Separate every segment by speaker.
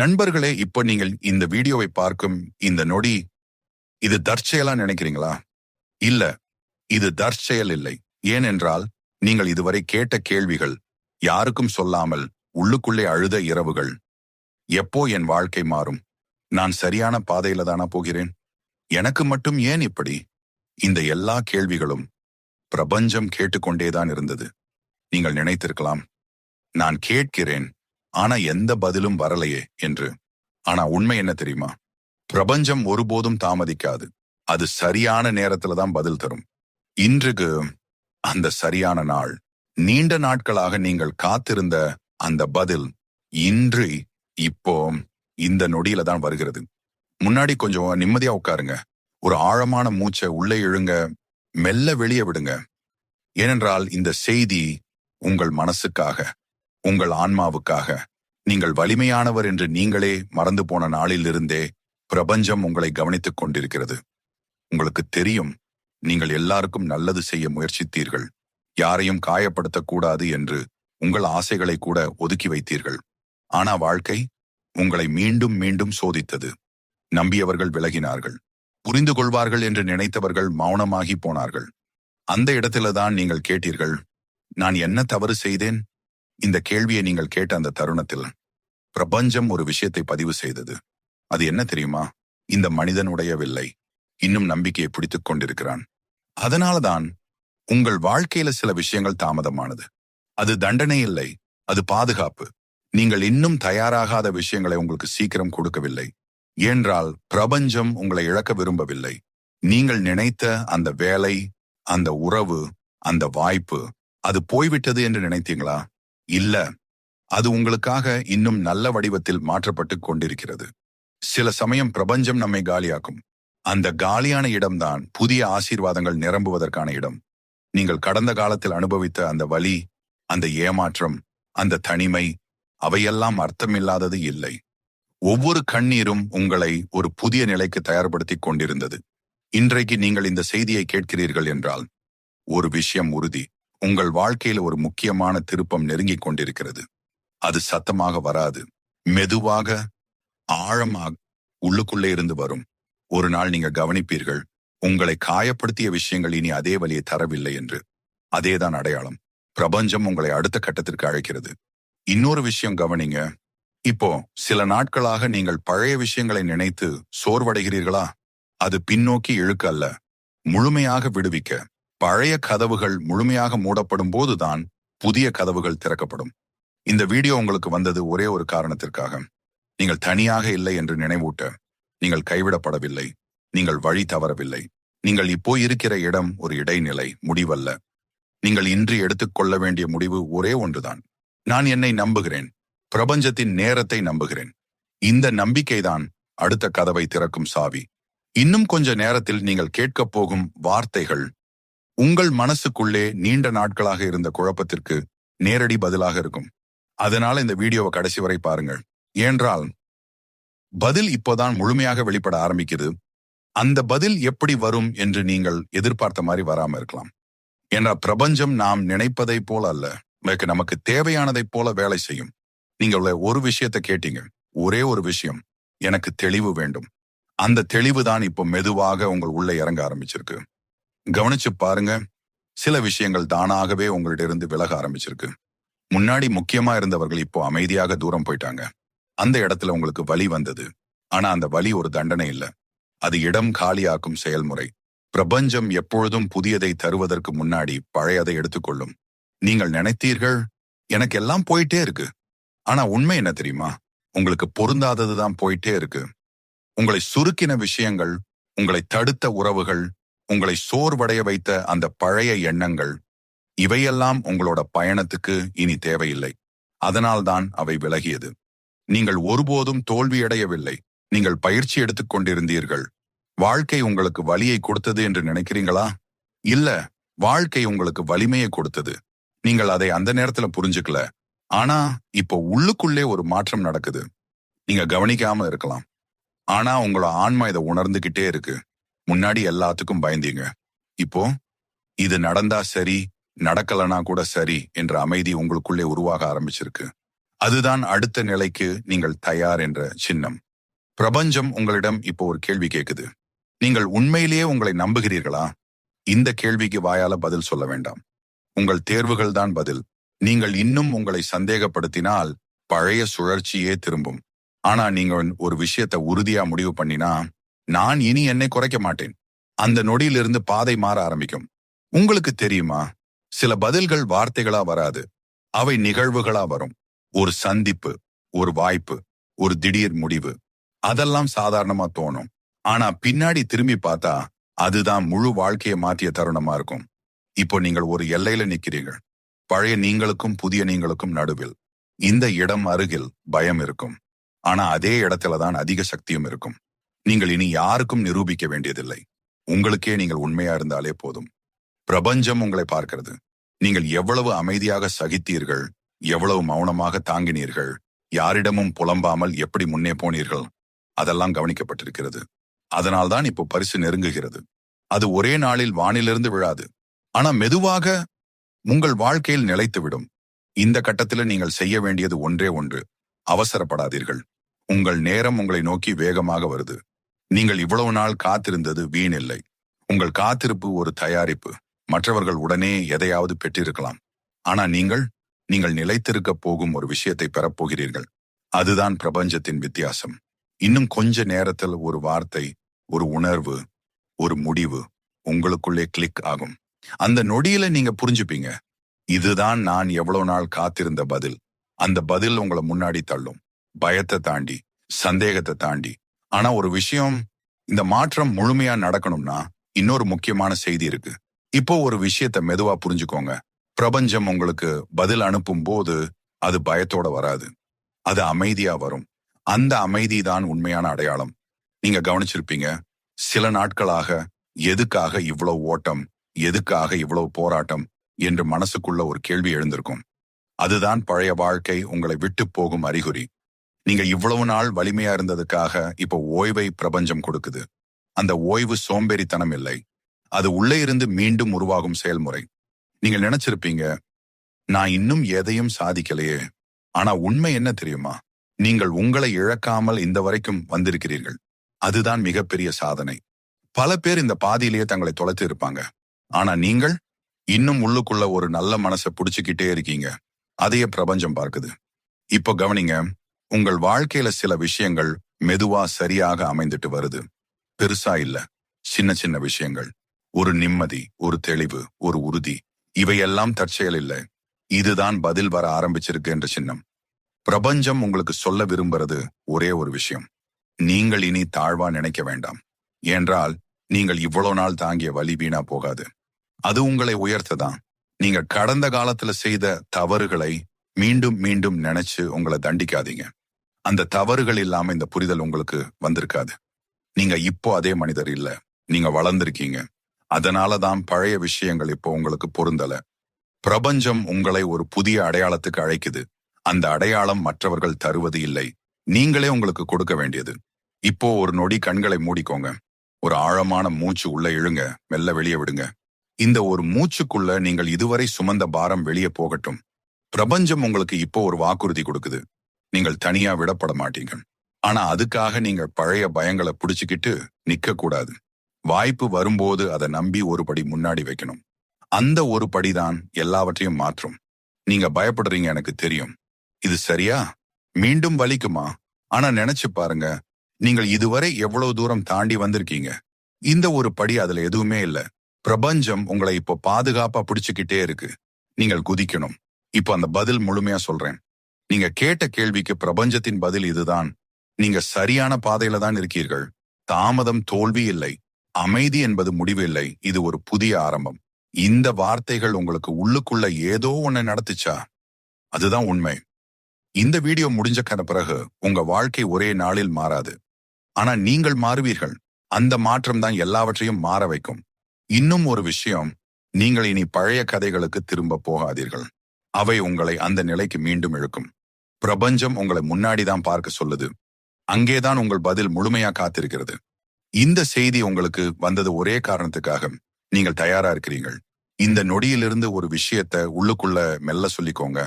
Speaker 1: நண்பர்களே இப்போ நீங்கள் இந்த வீடியோவை பார்க்கும் இந்த நொடி இது தற்செயலா நினைக்கிறீங்களா? இல்ல இது தற்செயல் இல்லை. ஏனென்றால் நீங்கள் இதுவரை கேட்ட கேள்விகள் யாருக்கும் சொல்லாமல் உள்ளுக்குள்ளே அழுத இரவுகள். எப்போ என் வாழ்க்கை மாறும்? நான் சரியான பாதையில தானா போகிறேன்? எனக்கு மட்டும் ஏன் இப்படி? இந்த எல்லா கேள்விகளும் பிரபஞ்சம் கேட்டுக்கொண்டேதான் இருந்தது. நீங்கள் நினைத்திருக்கலாம் நான் கேட்கிறேன் ஆனா எந்த பதிலும் வரலையே என்று. ஆனா உண்மை என்ன தெரியுமா? பிரபஞ்சம் ஒருபோதும் தாமதிக்காது. அது சரியான நேரத்துல தான் பதில் தரும். இன்றுக்கு அந்த சரியான நாள். நீண்ட நாட்களாக நீங்கள் காத்திருந்த அந்த பதில் இன்று இப்போ இந்த நொடியில தான் வருகிறது. முன்னாடி கொஞ்சம் நிம்மதியா உட்காருங்க. ஒரு ஆழமான மூச்சை உள்ளே இழுங்க. மெல்ல வெளியே விடுங்க. ஏனென்றால் இந்த செய்தி உங்கள் மனசுக்காக. உங்கள் ஆன்மாவுக்காக. நீங்கள் வலிமையானவர் என்று நீங்களே மறந்து போன நாளிலிருந்தே பிரபஞ்சம் உங்களை கவனித்துக் கொண்டிருக்கிறது. உங்களுக்கு தெரியும் நீங்கள் எல்லாருக்கும் நல்லது செய்ய முயற்சித்தீர்கள். யாரையும் காயப்படுத்தக்கூடாது என்று உங்கள் ஆசைகளை கூட ஒதுக்கி வைத்தீர்கள். ஆனா வாழ்க்கை உங்களை மீண்டும் மீண்டும் சோதித்தது. நம்பியவர்கள் விலகினார்கள். புரிந்து கொள்வார்கள் என்று நினைத்தவர்கள் மௌனமாகி போனார்கள். அந்த இடத்தில்தான் நீங்கள் கேட்டீர்கள் நான் என்ன தவறு செய்தேன்? இந்த கேள்வியை நீங்கள் கேட்ட அந்த தருணத்தில் பிரபஞ்சம் ஒரு விஷயத்தை பதிவு செய்தது. அது என்ன தெரியுமா? இந்த மனிதனுடைய வில்லை இன்னும் நம்பிக்கையை பிடித்துக் கொண்டிருக்கிறான். அதனாலதான் உங்கள் வாழ்க்கையில சில விஷயங்கள் தாமதமானது. அது தண்டனை இல்லை. அது பாதுகாப்பு. நீங்கள் இன்னும் தயாராகாத விஷயங்களை உங்களுக்கு சீக்கிரம் கொடுக்கவில்லை. என்றால் பிரபஞ்சம் உங்களை இழக்க விரும்பவில்லை. நீங்கள் நினைத்த அந்த வேலை அந்த உறவு அந்த வாய்ப்பு அது போய்விட்டது என்று நினைத்தீங்களா? இல்ல. அது உங்களுக்காக இன்னும் நல்ல வடிவத்தில் மாற்றப்பட்டு கொண்டிருக்கிறது. சில சமயம் பிரபஞ்சம் நம்மை காலியாக்கும். அந்த காலியான இடம்தான் புதிய ஆசீர்வாதங்கள் நிரம்புவதற்கான இடம். நீங்கள் கடந்த காலத்தில் அனுபவித்த அந்த வலி அந்த ஏமாற்றம் அந்த தனிமை அவையெல்லாம் அர்த்தமில்லாதது இல்லை. ஒவ்வொரு கண்ணீரும் உங்களை ஒரு புதிய நிலைக்கு தயார்படுத்தி கொண்டிருந்தது. இன்றைக்கு நீங்கள் இந்த செய்தியை கேட்கிறீர்கள் என்றால் ஒரு விஷயம் உறுதி. உங்கள் வாழ்க்கையில ஒரு முக்கியமான திருப்பம் நெருங்கிக் கொண்டிருக்கிறது. அது சத்தமாக வராது. மெதுவாக ஆழமாக உள்ளுக்குள்ளே இருந்து வரும். ஒரு நாள் நீங்க கவனிப்பீர்கள் உங்களை காயப்படுத்திய விஷயங்கள் இனி அதே வழியை தரவில்லை என்று. அதேதான் அடையாளம். பிரபஞ்சம் உங்களை அடுத்த கட்டத்திற்கு அழைக்கிறது. இன்னொரு விஷயம் கவனிங்க. இப்போ சில நாட்களாக நீங்கள் பழைய விஷயங்களை நினைத்து சோர்வடைகிறீர்களா? அது பின்னோக்கி இழுக்க அல்ல. முழுமையாக விடுவிக்க. பழைய கதவுகள் முழுமையாக மூடப்படும் போதுதான் புதிய கதவுகள் திறக்கப்படும். இந்த வீடியோ உங்களுக்கு வந்தது ஒரே ஒரு காரணத்திற்காக. நீங்கள் தனியாக இல்லை என்று நினைவூட்ட நீங்கள் கைவிடப்படவில்லை நீங்கள் வழி தவறவில்லை. நீங்கள் இப்போ இருக்கிற இடம் ஒரு இடைநிலை முடிவல்ல. நீங்கள் இன்று எடுத்துக்கொள்ள வேண்டிய முடிவு ஒரே ஒன்றுதான். நான் என்னை நம்புகிறேன் பிரபஞ்சத்தின் நேரத்தை நம்புகிறேன். இந்த நம்பிக்கைதான் அடுத்த கதவை திறக்கும் சாவி. இன்னும் கொஞ்ச நேரத்தில் நீங்கள் கேட்கப் போகும் வார்த்தைகள் உங்கள் மனசுக்குள்ளே நீண்ட நாட்களாக இருந்த குழப்பத்திற்கு நேரடி பதிலாக இருக்கும். அதனால இந்த வீடியோவை கடைசி வரை பாருங்கள். ஏன்றால் பதில் இப்போதான் முழுமையாக வெளிப்பட ஆரம்பிக்குது. அந்த பதில் எப்படி வரும் என்று நீங்கள் எதிர்பார்த்த மாதிரி வராம இருக்கலாம். ஏன்னா பிரபஞ்சம் நாம் நினைப்பதை போல அல்ல. நமக்கு நமக்கு போல வேலை செய்யும். நீங்கள் ஒரு விஷயத்தை கேட்டீங்க. ஒரே ஒரு விஷயம். எனக்கு தெளிவு வேண்டும். அந்த தெளிவு தான் இப்போ மெதுவாக உங்கள் உள்ள இறங்க ஆரம்பிச்சிருக்கு. கவனிச்சு பாருங்க. சில விஷயங்கள் தானாகவே உங்களிடம் விலக ஆரம்பிச்சிருக்கு. முன்னாடி முக்கியமா இருந்தவர்கள் இப்போ அமைதியாக தூரம் போயிட்டாங்க. அந்த இடத்துல உங்களுக்கு வலி வந்தது. ஆனா அந்த வலி ஒரு தண்டனை இல்ல. அது இடம் காலியாக்கும் செயல்முறை. பிரபஞ்சம் எப்பொழுதும் புதியதை தருவதற்கு முன்னாடி பழையதை எடுத்துக்கொள்ளும். நீங்கள் நினைத்தீர்கள் எனக்கு எல்லாம் போயிட்டே இருக்கு. ஆனா உண்மை என்ன தெரியுமா? உங்களுக்கு பொருந்தாததுதான் போயிட்டே இருக்கு. உங்களை சுருக்கின விஷயங்கள் உங்களை தடுத்த உறவுகள் உங்களை சோர்வடைய வைத்த அந்த பழைய எண்ணங்கள் இவையெல்லாம் உங்களோட பயணத்துக்கு இனி தேவையில்லை. அதனால்தான் அவை விலகியது. நீங்கள் ஒருபோதும் தோல்வியடையவில்லை. நீங்கள் பயிற்சி எடுத்துக் கொண்டிருந்தீர்கள். வாழ்க்கை உங்களுக்கு வலியை கொடுத்தது என்று நினைக்கிறீங்களா? இல்ல வாழ்க்கை உங்களுக்கு வலிமையை கொடுத்தது. நீங்கள் அதை அந்த நேரத்துல புரிஞ்சுக்கல. ஆனா இப்போ உள்ளுக்குள்ளே ஒரு மாற்றம் நடக்குது. நீங்க கவனிக்காம இருக்கலாம். ஆனா உங்களோட ஆன்மா இதை உணர்ந்துகிட்டே இருக்கு. முன்னாடி எல்லாத்துக்கும் பயந்தீங்க. இப்போ இது நடந்தா சரி நடக்கலனா கூட சரி என்ற அமைதி உங்களுக்குள்ளே உருவாக ஆரம்பிச்சிருக்கு. அதுதான் அடுத்த நிலைக்கு நீங்கள் தயார் என்ற சின்னம். பிரபஞ்சம் உங்களிடம் இப்போ ஒரு கேள்வி கேக்குது. நீங்கள் உண்மையிலேயே உங்களை நம்புகிறீர்களா? இந்த கேள்விக்கு வாயால பதில் சொல்ல வேண்டாம். உங்கள் தேர்வுகள் தான் பதில். நீங்கள் இன்னும் உங்களை சந்தேகப்படுத்தினால் பழைய சுழற்சியே திரும்பும். ஆனா நீங்க ஒரு விஷயத்தை உறுதியா முடிவு பண்ணினா நான் இனி என்னை குறைக்க மாட்டேன். அந்த நொடியிலிருந்து பாதை மாற ஆரம்பிக்கும். உங்களுக்கு தெரியுமா? சில பதில்கள் வார்த்தைகளா வராது. அவை நிகழ்வுகளா வரும். ஒரு சந்திப்பு ஒரு வாய்ப்பு ஒரு திடீர் முடிவு. அதெல்லாம் சாதாரணமா தோணும். ஆனா பின்னாடி திரும்பி பார்த்தா அதுதான் முழு வாழ்க்கையை மாற்றிய தருணமா இருக்கும். இப்போ நீங்கள் ஒரு எல்லையில நிக்கிறீர்கள். பழைய நீங்களுக்கும் புதிய நீங்களுக்கும் நடுவில். இந்த இடம் அருகில் பயம் இருக்கும். ஆனா அதே இடத்துல தான் அதிக சக்தியும் இருக்கும். நீங்கள் இனி யாருக்கும் நிரூபிக்க வேண்டியதில்லை. உங்களுக்கே நீங்கள் உண்மையா இருந்தாலே போதும். பிரபஞ்சம் உங்களை பார்க்கிறது. நீங்கள் எவ்வளவு அமைதியாக சகித்தீர்கள் எவ்வளவு மௌனமாக தாங்கினீர்கள் யாரிடமும் புலம்பாமல் எப்படி முன்னே போனீர்கள் அதெல்லாம் கவனிக்கப்பட்டிருக்கிறது. அதனால்தான் இப்போ பரிசு நெருங்குகிறது. அது ஒரே நாளில் வானிலிருந்து விழாது. ஆனா மெதுவாக உங்கள் வாழ்க்கையில் நிலைத்துவிடும். இந்த கட்டத்தில் நீங்கள் செய்ய வேண்டியது ஒன்றே ஒன்று. அவசரப்படாதீர்கள். உங்கள் நேரம் உங்களை நோக்கி வேகமாக வருது. நீங்கள் இவ்வளவு நாள் காத்திருந்தது வீணில்லை உங்கள் காத்திருப்பு ஒரு தயாரிப்பு. மற்றவர்கள் உடனே எதையாவது பெற்றிருக்கலாம். ஆனா நீங்கள் நீங்கள் நிலைத்திருக்க போகும் ஒரு விஷயத்தை பெறப்போகிறீர்கள். அதுதான் பிரபஞ்சத்தின் வித்தியாசம். இன்னும் கொஞ்ச நேரத்தில் ஒரு வார்த்தை ஒரு உணர்வு ஒரு முடிவு உங்களுக்குள்ளே கிளிக் ஆகும். அந்த நொடியில நீங்க புரிஞ்சுப்பீங்க. இதுதான் நான் எவ்வளவு நாள் காத்திருந்த பதில். அந்த பதில் உங்களை முன்னாடி தள்ளும். பயத்தை தாண்டி சந்தேகத்தை தாண்டி ஆனா ஒரு விஷயம் இந்த மாற்றம் முழுமையா நடக்கணும்னா இன்னொரு முக்கியமான செய்தி இருக்கு. இப்போ ஒரு விஷயத்த மெதுவா புரிஞ்சுக்கோங்க. பிரபஞ்சம் உங்களுக்கு பதில் அனுப்பும் போது அது பயத்தோட வராது. அது அமைதியா வரும். அந்த அமைதி தான் உண்மையான அடையாளம். நீங்க கவனிச்சிருப்பீங்க சில நாட்களாக எதுக்காக இவ்வளவு ஓட்டம் எதுக்காக இவ்வளவு போராட்டம் என்று மனசுக்குள்ள ஒரு கேள்வி எழுந்திருக்கும். அதுதான் பழைய வாழ்க்கை உங்களை விட்டு போகும் அறிகுறி. நீங்க இவ்வளவு நாள் வலிமையா இருந்ததுக்காக இப்போ ஓய்வை பிரபஞ்சம் கொடுக்குது. அந்த ஓய்வு சோம்பேறித்தனம் இல்லை. அது உள்ளே இருந்து மீண்டும் உருவாகும் செயல்முறை. நீங்க நினைச்சிருப்பீங்க நான் இன்னும் எதையும் சாதிக்கலையே. ஆனா உண்மை என்ன தெரியுமா? நீங்கள் உங்களை இழக்காமல் இந்த வரைக்கும் வந்திருக்கிறீர்கள். அதுதான் மிகப்பெரிய சாதனை. பல பேர் இந்த பாதியிலேயே தங்களை தொலைத்து இருப்பாங்க. ஆனா நீங்கள் இன்னும் உள்ளுக்குள்ள ஒரு நல்ல மனசை புடிச்சுக்கிட்டே இருக்கீங்க. அதையே பிரபஞ்சம் பார்க்குது. இப்போ கவனிங்க உங்கள் வாழ்க்கையில சில விஷயங்கள் மெதுவா சரியாக அமைந்துட்டு வருது. பெருசா இல்ல. சின்ன சின்ன விஷயங்கள். ஒரு நிம்மதி ஒரு தெளிவு ஒரு உறுதி. இவையெல்லாம் தற்செயல் இல்லை. இதுதான் பதில் வர ஆரம்பிச்சிருக்கு என்ற சின்னம். பிரபஞ்சம் உங்களுக்கு சொல்ல விரும்புறது ஒரே ஒரு விஷயம். நீங்கள் இனி தாழ்வா நினைக்க வேண்டாம். என்றால் நீங்கள் இவ்வளவு நாள் தாங்கிய வலி வீணா போகாது. அது உங்களை உயர்த்ததான். நீங்க கடந்த காலத்துல செய்த தவறுகளை மீண்டும் மீண்டும் நினைச்சு உங்களை தண்டிக்காதீங்க. அந்த தவறுகள் இல்லாம இந்த புரிதல் உங்களுக்கு வந்திருக்காது. நீங்க இப்போ அதே மனிதர் இல்ல. நீங்க வளர்ந்திருக்கீங்க. அதனாலதான் பழைய விஷயங்கள் இப்போ உங்களுக்கு பொருந்தல. பிரபஞ்சம் உங்களை ஒரு புதிய அடையாளத்துக்கு அழைக்குது. அந்த அடையாளம் மற்றவர்கள் தருவது இல்லை. நீங்களே உங்களுக்கு கொடுக்க வேண்டியது. இப்போ ஒரு நொடி கண்களை மூடிக்கோங்க. ஒரு ஆழமான மூச்சு உள்ள இழுங்க. மெல்ல வெளியே விடுங்க. இந்த ஒரு மூச்சுக்குள்ள நீங்கள் இதுவரை சுமந்த பாரம் வெளியே போகட்டும். பிரபஞ்சம் உங்களுக்கு இப்போ ஒரு வாக்குறுதி கொடுக்குது. நீங்கள் தனியா விடப்பட மாட்டீங்க ஆனா அதுக்காக நீங்க பழைய பயங்களை புடிச்சுக்கிட்டு நிக்க கூடாது வாய்ப்பு வரும்போது அதை நம்பி ஒரு படி முன்னாடி வைக்கணும். அந்த ஒரு படிதான் எல்லாவற்றையும் மாற்றும். நீங்க பயப்படுறீங்க எனக்கு தெரியும். இது சரியா? மீண்டும் வலிக்குமா? ஆனா நினைச்சு பாருங்க. நீங்கள் இதுவரை எவ்வளவு தூரம் தாண்டி வந்திருக்கீங்க? இந்த ஒரு படி அதுல எதுவுமே இல்ல. பிரபஞ்சம் உங்களை இப்போ பாதுகாப்பா பிடிச்சுக்கிட்டே இருக்கு. நீங்கள் குதிக்கணும். இப்ப அந்த பதில் முழுமையா சொல்றேன். நீங்க கேட்ட கேள்விக்கு பிரபஞ்சத்தின் பதில் இதுதான். நீங்க சரியான பாதையில தான் இருக்கீர்கள். தாமதம் தோல்வி இல்லை. அமைதி என்பது முடிவு இல்லை. இது ஒரு புதிய ஆரம்பம். இந்த வார்த்தைகள் உங்களுக்கு உள்ளுக்குள்ள ஏதோ ஒண்ணு நடத்துச்சா? அதுதான் உண்மை. இந்த வீடியோ முடிஞ்ச கன பிறகு உங்க வாழ்க்கை ஒரே நாளில் மாறாது. ஆனா நீங்கள் மாறுவீர்கள். அந்த மாற்றம் தான் எல்லாவற்றையும் மாற வைக்கும். இன்னும் ஒரு விஷயம் நீங்கள் இனி பழைய கதைகளுக்கு திரும்ப போகாதீர்கள். அவை உங்களை அந்த நிலைக்கு மீண்டும் இழுக்கும். பிரபஞ்சம் உங்களை முன்னாடி தான் பார்க்க சொல்லுது. அங்கேதான் உங்கள் பதில் முழுமையா காத்திருக்கிறது. இந்த செய்தி உங்களுக்கு வந்தது ஒரே காரணத்துக்காக நீங்கள் தயாரா இருக்கிறீர்கள். இந்த நொடியிலிருந்து ஒரு விஷயத்த உள்ளுக்குள்ள மெல்ல சொல்லிக்கோங்க.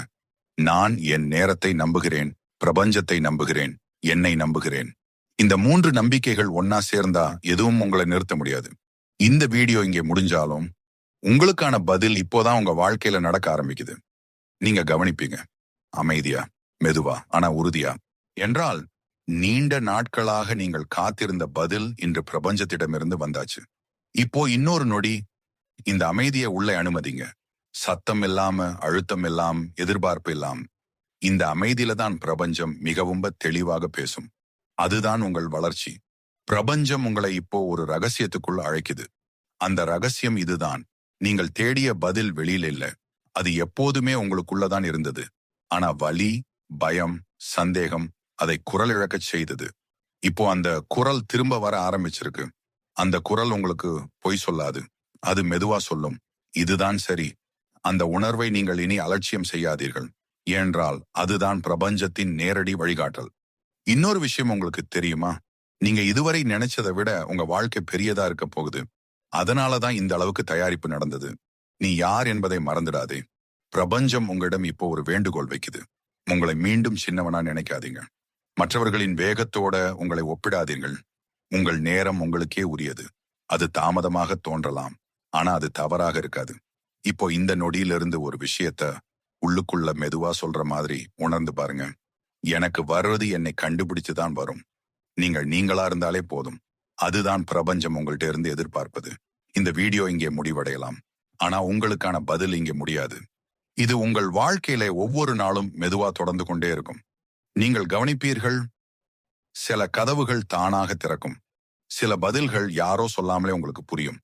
Speaker 1: நான் என் நேரத்தை நம்புகிறேன் பிரபஞ்சத்தை நம்புகிறேன் என்னை நம்புகிறேன். இந்த மூன்று நம்பிக்கைகள் ஒன்னா சேர்ந்தா எதுவும் உங்களை நிறுத்த முடியாது. இந்த வீடியோ இங்கே முடிஞ்சாலும் உங்களுக்கான பதில் இப்போதான் உங்க வாழ்க்கையில நடக்க ஆரம்பிக்குது. நீங்க கவனிப்பீங்க. அமைதியா மெதுவா ஆனா உறுதியா. என்றால் நீண்ட நாட்களாக நீங்கள் காத்திருந்த பதில் இன்று பிரபஞ்சத்திடமிருந்து வந்தாச்சு. இப்போ இன்னொரு நொடி இந்த அமைதியை உள்ளே அனுமதிங்க. சத்தம் இல்லாம அழுத்தம் இல்லாம எதிர்பார்ப்பு இல்லாம இந்த அமைதியில தான் பிரபஞ்சம் மிகவும் தெளிவாக பேசும். அதுதான் உங்கள் வளர்ச்சி. பிரபஞ்சம் உங்களை இப்போ ஒரு ரகசியத்துக்குள்ள அழைக்குது. அந்த ரகசியம் இதுதான். நீங்கள் தேடிய பதில் வெளியில இல்ல. அது எப்போதுமே உங்களுக்குள்ளதான் இருந்தது. ஆனா வலி பயம் சந்தேகம் அதை குரல் இழக்கச் செய்தது. இப்போ அந்த குரல் திரும்ப வர ஆரம்பிச்சிருக்கு. அந்த குரல் உங்களுக்கு பொய் சொல்லாது. அது மெதுவா சொல்லும். இதுதான் சரி. அந்த உணர்வை நீங்கள் இனி அலட்சியம் செய்யாதீர்கள். ஏனென்றால் அதுதான் பிரபஞ்சத்தின் நேரடி வழிகாட்டல். இன்னொரு விஷயம் உங்களுக்கு தெரியுமா? நீங்க இதுவரை நினைச்சதை விட உங்க வாழ்க்கை பெரியதா இருக்க போகுது. அதனாலதான் இந்த அளவுக்கு தயாரிப்பு நடந்தது. நீ யார் என்பதை மறந்துடாதே. பிரபஞ்சம் உங்களிடம் இப்போ ஒரு வேண்டுகோள் வைக்குது. உங்களை மீண்டும் சின்னவனா நினைக்காதீங்க. மற்றவர்களின் வேகத்தோட உங்களை ஒப்பிடாதீர்கள். உங்கள் நேரம் உங்களுக்கே உரியது. அது தாமதமாக தோன்றலாம். ஆனா அது தவறாக இருக்காது. இப்போ இந்த நொடியிலிருந்து ஒரு விஷயத்த உள்ளுக்குள்ள மெதுவா சொல்ற மாதிரி உணர்ந்து பாருங்க. எனக்கு வர்றது என்னை கண்டுபிடிச்சு தான் வரும். நீங்கள் நீங்களா இருந்தாலே போதும். அதுதான் பிரபஞ்சம் உங்கள்கிட்ட இருந்து எதிர்பார்ப்பது. இந்த வீடியோ இங்கே முடிவடையலாம். ஆனா உங்களுக்கான பதில் இங்க முடியாது. இது உங்கள் வாழ்க்கையில ஒவ்வொரு நாளும் மெதுவா தொடர்ந்து கொண்டே இருக்கும். நீங்கள் கவனிப்பீர்கள் சில கதவுகள் தானாக திறக்கும். சில பதில்கள் யாரோ சொல்லாமலே உங்களுக்கு புரியும்.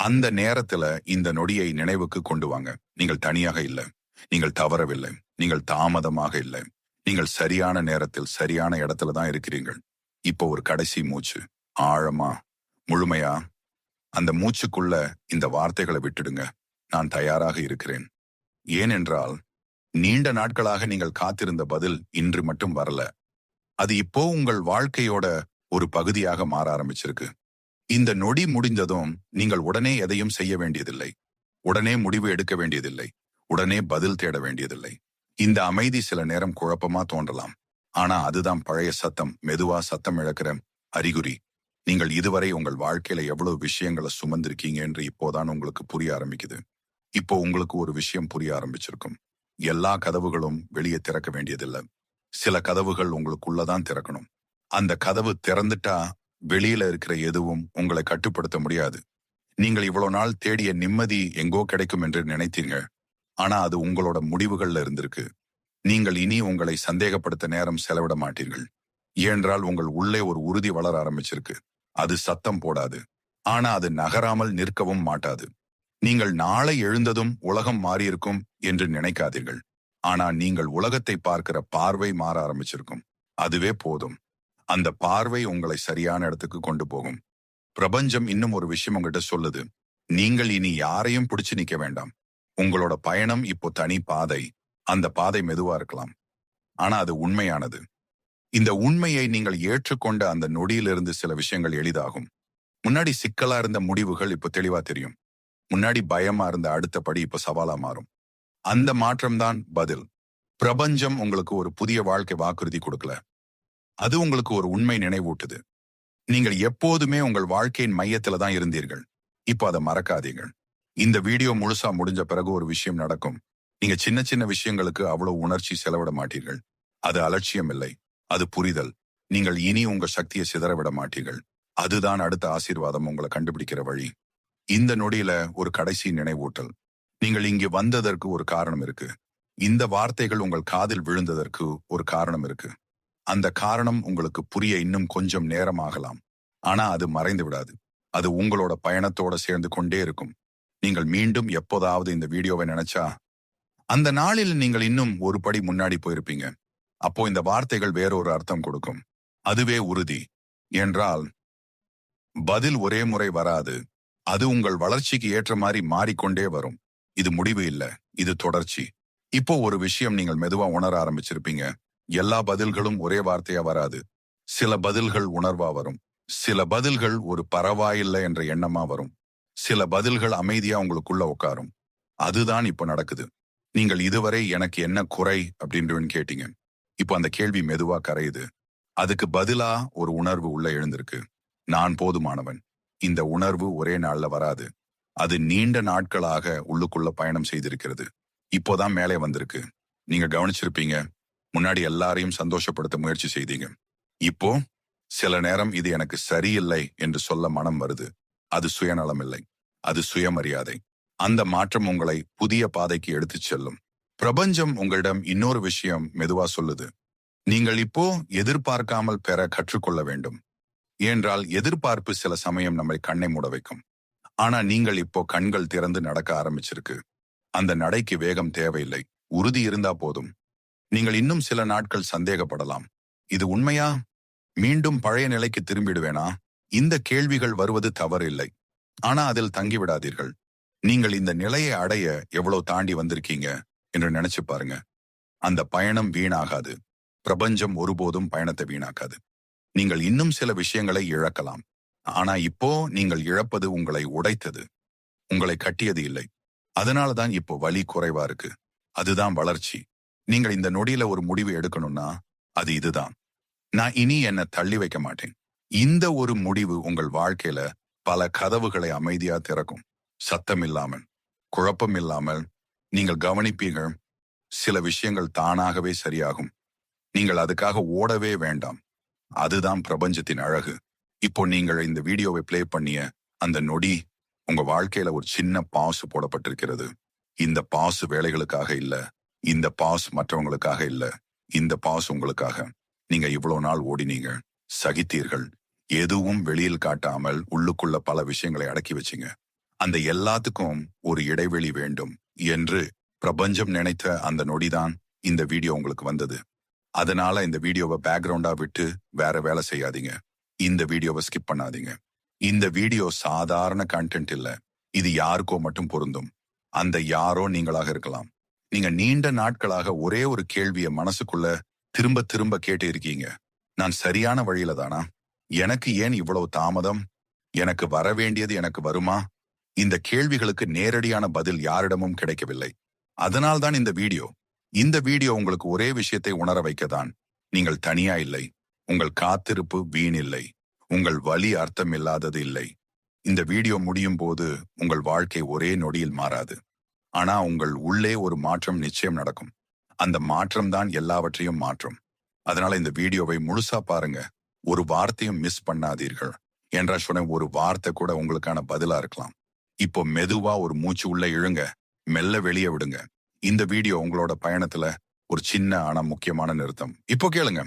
Speaker 1: அந்த நேரத்துல இந்த நொடியை நினைவுக்கு கொண்டு வாங்க. நீங்கள் தனியாக இல்லை. நீங்கள் தவறவில்லை. நீங்கள் தாமதமாக இல்லை. நீங்கள் சரியான நேரத்தில் சரியான இடத்துல தான் இருக்கிறீர்கள். இப்போ ஒரு கடைசி மூச்சு. ஆழமா முழுமையா அந்த மூச்சுக்குள்ள இந்த வார்த்தைகளை விட்டுடுங்க. நான் தயாராக இருக்கிறேன். ஏனென்றால் நீண்ட நாட்களாக நீங்கள் காத்திருந்த பதில் இன்று மட்டும் வரல. அது இப்போ உங்கள் வாழ்க்கையோட ஒரு பகுதியாக மாற ஆரம்பிச்சிருக்கு. இந்த நொடி முடிந்ததும் நீங்கள் உடனே எதையும் செய்ய வேண்டியதில்லை. உடனே முடிவு எடுக்க வேண்டியதில்லை. உடனே பதில் தேட வேண்டியதில்லை. இந்த அமைதி சில நேரம் குழப்பமா தோன்றலாம். ஆனா அதுதான் பழைய சத்தம் மெதுவா சத்தம் இழக்கிற அறிகுறி. நீங்கள் இதுவரை உங்கள் வாழ்க்கையில எவ்வளவு விஷயங்களை சுமந்திருக்கீங்க என்று இப்போதான் உங்களுக்கு புரிய ஆரம்பிக்குது. இப்போ உங்களுக்கு ஒரு விஷயம் புரிய ஆரம்பிச்சிருக்கும். எல்லா கதவுகளும் வெளியே திறக்க வேண்டியதில்லை. சில கதவுகள் உங்களுக்குள்ளதான் திறக்கணும். அந்த கதவு திறந்துட்டா வெளியில இருக்கிற எதுவும் உங்களை கட்டுப்படுத்த முடியாது. நீங்கள் இவ்வளவு நாள் தேடிய நிம்மதி எங்கோ கிடைக்கும் என்று நினைத்தீங்க. ஆனா அது உங்களோட முடிவுகள்ல இருந்திருக்கு. நீங்கள் இனி உங்களை சந்தேகப்படுத்த நேரம் செலவிட மாட்டீர்கள். ஏனென்றால் உங்கள் உள்ளே ஒரு உறுதி வளர ஆரம்பிச்சிருக்கு. அது சத்தம் போடாது. ஆனா அது நகராமல் நிற்கவும் மாட்டாது. நீங்கள் நாளை எழுந்ததும் உலகம் மாறியிருக்கும் என்று நினைக்காதீர்கள். ஆனா நீங்கள் உலகத்தை பார்க்கிற பார்வை மாற ஆரம்பிச்சிருக்கும். அதுவே போதும். அந்த பார்வை உங்களை சரியான இடத்துக்கு கொண்டு போகும். பிரபஞ்சம் இன்னும் ஒரு விஷயம் உங்ககிட்ட சொல்லுது. நீங்கள் இனி யாரையும் பிடிச்சு நிக்க வேண்டாம். உங்களோட பயணம் இப்போ தனி பாதை. அந்த பாதை மெதுவா இருக்கலாம். ஆனா அது உண்மையானது. இந்த உண்மையை நீங்கள் ஏற்றுக்கொண்ட அந்த நொடியிலிருந்து சில விஷயங்கள் எளிதாகும். முன்னாடி சிக்கலா இருந்த முடிவுகள் இப்போ தெளிவா தெரியும். முன்னாடி பயமா இருந்த அடுத்த படி இப்ப சவாலா மாறும். அந்த மாற்றம்தான் பதில். பிரபஞ்சம் உங்களுக்கு ஒரு புதிய வாழ்க்கை வாக்குறுதி கொடுக்கல. அது உங்களுக்கு ஒரு உண்மை நினைவூட்டுது. நீங்கள் எப்போதுமே உங்கள் வாழ்க்கையின் மையத்துல தான் இருந்தீர்கள். இப்போ அதை மறக்காதீர்கள் இந்த வீடியோ முழுசா முடிஞ்ச பிறகு ஒரு விஷயம் நடக்கும். நீங்க சின்ன சின்ன விஷயங்களுக்கு அவ்வளவு உணர்ச்சி செலவிட மாட்டீர்கள். அது அலட்சியம் இல்லை. அது புரிதல். நீங்கள் இனி உங்க சக்தியை சிதறவிட மாட்டீர்கள் அதுதான் அடுத்த ஆசீர்வாதம் உங்களை கண்டுபிடிக்கிற வழி. இந்த நொடியில ஒரு கடைசி நினைவூட்டல். நீங்கள் இங்கே வந்ததற்கு ஒரு காரணம் இருக்கு. இந்த வார்த்தைகள் உங்கள் காதில் விழுந்ததற்கு ஒரு காரணம் இருக்கு. அந்த காரணம் உங்களுக்கு புரிய இன்னும் கொஞ்சம் நேரம் ஆகலாம். ஆனா அது மறைந்து விடாது. அது உங்களோட பயணத்தோட சேர்ந்து கொண்டே இருக்கும். நீங்கள் மீண்டும் எப்போதாவது இந்த வீடியோவை நினைச்சா அந்த நாளில் நீங்கள் இன்னும் ஒரு படி முன்னாடி போயிருப்பீங்க. அப்போ இந்த வார்த்தைகள் வேறொரு அர்த்தம் கொடுக்கும். அதுவே உறுதி. என்றால் பதில் ஒரே முறை வராது. அது உங்கள் வளர்ச்சிக்கு ஏற்ற மாதிரி மாறிக்கொண்டே வரும். இது முடிவு இல்ல. இது தொடர்ச்சி. இப்போ ஒரு விஷயம் நீங்கள் மெதுவா உணர ஆரம்பிச்சிருப்பீங்க. எல்லா பதில்களும் ஒரே வார்த்தையா வராது. சில பதில்கள் உணர்வா வரும். சில பதில்கள் ஒரு பரவாயில்லை என்ற எண்ணமா வரும். சில பதில்கள் அமைதியா உங்களுக்குள்ள உட்காரும் அதுதான் இப்போ நடக்குது. நீங்கள் இதுவரை எனக்கு என்ன குறை அப்படின்றவன்னு கேட்டீங்க. இப்போ அந்த கேள்வி மெதுவா கரையுது. அதுக்கு பதிலா ஒரு உணர்வு உள்ள எழுந்திருக்கு. நான் போதுமானவன். இந்த உணர்வு ஒரே நாள்ல வராது. அது நீண்ட நாட்களாக உள்ளுக்குள்ள பயணம் செய்திருக்கிறது. இப்போதான் மேலே வந்திருக்கு. நீங்க கவனிச்சிருப்பீங்க. முன்னாடி எல்லாரையும் சந்தோஷப்படுத்த முயற்சி செய்தீங்க. இப்போ சில நேரம் இது எனக்கு சரியில்லை என்று சொல்ல மனம் வருது. அது சுயநலம் இல்லை அது சுயமரியாதை. அந்த மாற்றம் உங்களை புதிய பாதைக்கு எடுத்துச் செல்லும். பிரபஞ்சம் உங்களிடம் இன்னொரு விஷயம் மெதுவா சொல்லுது. நீங்கள் இப்போ எதிர்பார்க்காமல் பெற கற்றுக்கொள்ள வேண்டும். ஏன்றால் எதிர்பார்ப்பு சில சமயம் நம்மை கண்ணை மூட வைக்கும். ஆனா நீங்கள் இப்போ கண்கள் திறந்து நடக்க ஆரம்பிச்சிருக்கு. அந்த நடைக்கு வேகம் தேவையில்லை. உறுதி இருந்தா போதும். நீங்கள் இன்னும் சில நாட்கள் சந்தேகப்படலாம். இது உண்மையா? மீண்டும் பழைய நிலைக்கு திரும்பிடுவேனா? இந்த கேள்விகள் வருவது தவறில்லை. ஆனா அதில் தங்கிவிடாதீர்கள். நீங்கள் இந்த நிலையை அடைய எவ்வளவு தாண்டி வந்திருக்கீங்க? என்று நினைச்சு பாருங்க. அந்த பயணம் வீணாகாது. பிரபஞ்சம் ஒருபோதும் பயணத்தை வீணாக்காது. நீங்கள் இன்னும் சில விஷயங்களை இழக்கலாம். ஆனா இப்போ நீங்கள் இழப்பது உங்களை உடைத்தது. உங்களை கட்டியது இல்லை. அதனாலதான் இப்போ வலி குறைவா இருக்கு. அதுதான் வளர்ச்சி. நீங்கள் இந்த நொடியில ஒரு முடிவு எடுக்கணும்னா அது இதுதான். நான் இனி என்னை தள்ளி வைக்க மாட்டேன். இந்த ஒரு முடிவு உங்கள் வாழ்க்கையில பல கதவுகளை அமைதியா திறக்கும். சத்தம் இல்லாமல் குழப்பம் இல்லாமல் நீங்கள் கவனிப்பீர்கள் சில விஷயங்கள் தானாகவே சரியாகும். நீங்கள் அதுக்காக ஓடவே வேண்டாம். அதுதான் பிரபஞ்சத்தின் அழகு. இப்போ நீங்கள் இந்த வீடியோவை பிளே பண்ணிய அந்த நொடி உங்க வாழ்க்கையில ஒரு சின்ன பாசு போடப்பட்டிருக்கிறது. இந்த பாசு வேலைகளுக்காக இல்ல இந்த பாஸ் மற்றவங்களுக்காக இல்ல இந்த பாஸ் உங்களுக்காக. நீங்க இவ்வளவு நாள் ஓடினீங்க சகித்தீர்கள். எதுவும் வெளியில் காட்டாமல் உள்ளுக்குள்ள பல விஷயங்களை அடக்கி வச்சீங்க. அந்த எல்லாத்துக்கும் ஒரு இடைவெளி வேண்டும். என்று பிரபஞ்சம் நினைத்த அந்த நொடிதான் இந்த வீடியோ உங்களுக்கு வந்தது. அதனால இந்த வீடியோவை பேக்ரவுண்டா விட்டு வேற வேலை செய்யாதீங்க. இந்த வீடியோவை ஸ்கிப் பண்ணாதீங்க. இந்த வீடியோ சாதாரண கண்டென்ட் இல்ல. இது யாருக்கோ மட்டும் பொருந்தும். அந்த யாரோ நீங்களாக இருக்கலாம். நீங்க நீண்ட நாட்களாக ஒரே ஒரு கேள்வியை மனசுக்குள்ள திரும்ப திரும்ப கேட்டு இருக்கீங்க. நான் சரியான வழியில தானா? எனக்கு ஏன் இவ்வளவு தாமதம்? எனக்கு வர வேண்டியது எனக்கு வருமா? இந்த கேள்விகளுக்கு நேரடியான பதில் யாரிடமும் கிடைக்கவில்லை. அதனால்தான் இந்த வீடியோ. இந்த வீடியோ உங்களுக்கு ஒரே விஷயத்தை உணர வைக்கதான் நீங்கள் தனியா இல்லை. உங்கள் காத்திருப்பு வீண் இல்லை. உங்கள் வலி அர்த்தம் இல்லாதது இல்லை. இந்த வீடியோ முடியும் போது உங்கள் வாழ்க்கை ஒரே நொடியில் மாறாது. ஆனா உங்கள் உள்ளே ஒரு மாற்றம் நிச்சயம் நடக்கும். அந்த மாற்றம் தான் எல்லாவற்றையும் மாற்றும். அதனால இந்த வீடியோவை முழுசா பாருங்க. ஒரு வார்த்தையும் மிஸ் பண்ணாதீர்கள். என்றா சொன்ன ஒரு வார்த்தை கூட உங்களுக்கான பதிலா இருக்கலாம். இப்போ மெதுவா ஒரு மூச்சு உள்ள இழுங்க. மெல்ல வெளியே விடுங்க. இந்த வீடியோ உங்களோட பயணத்துல ஒரு சின்ன ஆனா முக்கியமான நிறுத்தம். இப்போ கேளுங்க.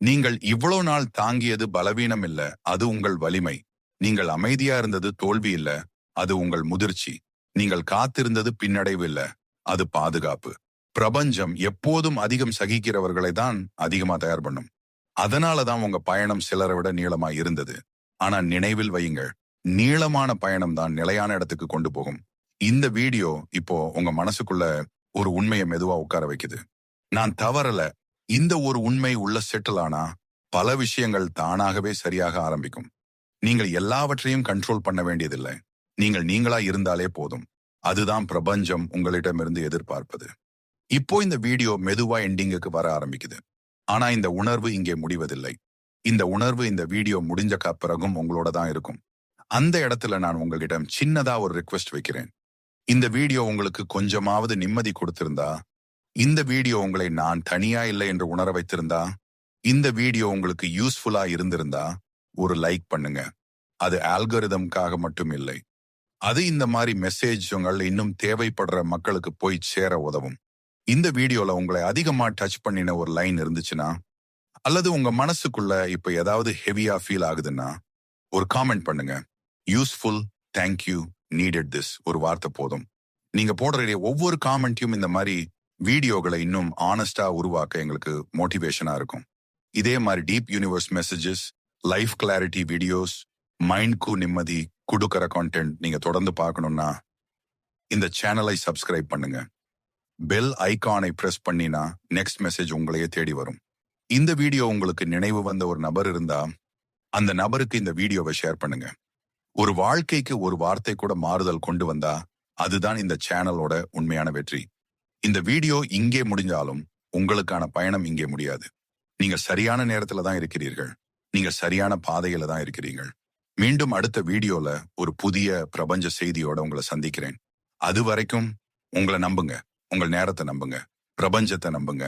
Speaker 1: நீங்கள் இவ்வளவு நாள் தாங்கியது பலவீனம் இல்ல அது உங்கள் வலிமை. நீங்கள் அமைதியா இருந்தது தோல்வி இல்ல அது உங்கள் முதிர்ச்சி. நீங்கள் காத்திருந்தது பின்னடைவு இல்ல அது பாதுகாப்பு. பிரபஞ்சம் எப்போதும் அதிகம் சகிக்கிறவர்களை தான் அதிகமா தயார் பண்ணும். அதனாலதான் உங்க பயணம் சிலரை விட நீளமா இருந்தது. ஆனா நினைவில் வையுங்கள் நீளமான பயணம் தான் நிலையான இடத்துக்கு கொண்டு போகும். இந்த வீடியோ இப்போ உங்க மனசுக்குள்ள ஒரு உண்மையை மெதுவா உட்கார வைக்குது. நான் தவறல. இந்த ஒரு உண்மை உள்ள செட்டில் ஆனா பல விஷயங்கள் தானாகவே சரியாக ஆரம்பிக்கும். நீங்கள் எல்லாவற்றையும் கண்ட்ரோல் பண்ண வேண்டியதில்லை. நீங்கள் நீங்களா இருந்தாலே போதும். அதுதான் பிரபஞ்சம் உங்களிடமிருந்து எதிர்பார்ப்பது. இப்போ இந்த வீடியோ மெதுவா எண்டிங்குக்கு வர ஆரம்பிக்குது. ஆனா இந்த உணர்வு இங்கே முடிவதில்லை. இந்த உணர்வு இந்த வீடியோ முடிஞ்சக்க பிறகும் உங்களோட தான் இருக்கும். அந்த இடத்துல நான் உங்ககிட்ட சின்னதா ஒரு ரிக்வெஸ்ட் வைக்கிறேன். இந்த வீடியோ உங்களுக்கு கொஞ்சமாவது நிம்மதி கொடுத்திருந்தா இந்த வீடியோ உங்களை நான் தனியா இல்லை என்று உணர வைத்திருந்தா இந்த வீடியோ உங்களுக்கு யூஸ்ஃபுல்லா இருந்திருந்தா ஒரு லைக் பண்ணுங்க. அது ஆல்கரிதம்காக மட்டும் இல்லை. அது இந்த மாதிரி மெசேஜ்கள் இன்னும் தேவைப்படுற மக்களுக்கு போய் சேர உதவும். இந்த வீடியோல உங்களை அதிகமா டச் பண்ணின ஒரு லைன் இருந்துச்சுன்னா அல்லது உங்க மனசுக்குள்ள இப்ப ஏதாவது ஹெவியா ஃபீல் ஆகுதுன்னா ஒரு காமெண்ட் பண்ணுங்க. யூஸ்ஃபுல் தேங்க்யூ நீடட் திஸ் ஒரு வார்த்தை போதும். நீங்க போடுற ஒவ்வொரு காமெண்ட்டையும் இந்த மாதிரி வீடியோகளை இன்னும் ஆனஸ்டா உருவாக்க எங்களுக்கு மோட்டிவேஷனா இருக்கும். இதே மாதிரி deep universe messages life clarity videos மைண்ட்க்கு நிம்மதி கொடுக்கற கான்டென்ட் நீங்க தொடர்ந்து பார்க்கணும்னா இந்த சேனலை சப்ஸ்கிரைப் பண்ணுங்க. பெல் ஐகானை பிரஸ் பண்ணினா நெக்ஸ்ட் மெசேஜ் உங்களையே தேடி வரும். இந்த வீடியோ உங்களுக்கு நினைவு வந்த ஒரு நபர் இருந்தா அந்த நபருக்கு இந்த வீடியோவை ஷேர் பண்ணுங்க. ஒரு வாழ்க்கைக்கு ஒரு வார்த்தை கூட மாறுதல் கொண்டு வந்தா அதுதான் இந்த சேனலோட உண்மையான வெற்றி. இந்த வீடியோ இங்கே முடிஞ்சாலும் உங்களுக்கான பயணம் இங்கே முடியாது. நீங்க சரியான நேரத்துல தான் இருக்கிறீர்கள். நீங்க சரியான பாதையில தான் இருக்கிறீர்கள். மீண்டும் அடுத்த வீடியோல ஒரு புதிய பிரபஞ்ச செய்தியோட உங்களை சந்திக்கிறேன். அது வரைக்கும் உங்களை நம்புங்க. உங்கள் நேரத்தை நம்புங்க. பிரபஞ்சத்தை நம்புங்க.